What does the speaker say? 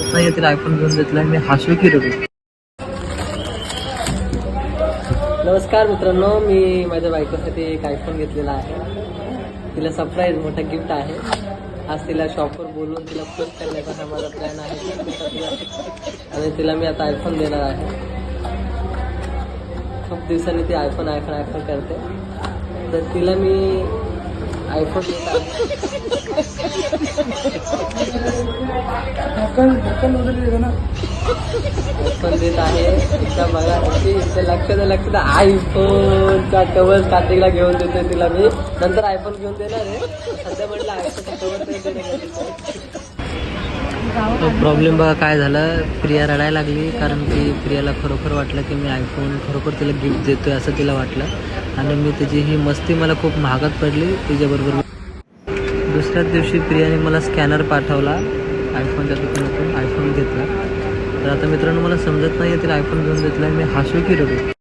नाही आयफोन घेऊन घेतला मी हसू की रडू. नमस्कार मित्रांनो मी माझ्या बायकोसाठी एक आयफोन घेतलेला आहे. तिला सरप्राईज मोठा गिफ्ट आहे. आज तिला शॉपवर बोलून तिला खुश करण्याचा हा माझा प्लॅन आहे. आणि तिला मी आता आयफोन देणार आहे. खूप दिवसांनी ती आयफोन आयफोन आयफोन करते. तर तिला मी आयफोन देत आहे. आयफोन देत आहे. एकदा बघा आयफोनचा कवर घेऊन देते तिला मी. नंतर आयफोन घेऊन देणार आहे. सध्या म्हटलं आयफोनचा कवर तो प्रॉब्लेम बघा काय झालं? प्रिया रडायला लागली कारण की प्रियाला खरोखर वाटलं की मी आयफोन खरोखर तिला गिफ्ट देतोय असं तिला वाटलं. आणि मी त्याची ही मस्ती मला खूप महागात पडली. तिच्याबरोबर दुसऱ्याच दिवशी प्रियाने मला स्कॅनर पाठवला. आयफोनच्या दुकानातून आयफोन घेतला. तर आता मित्रांनो मला समजत नाही तिला आयफोन घेऊन घेतला आहे मी हसू की रडू.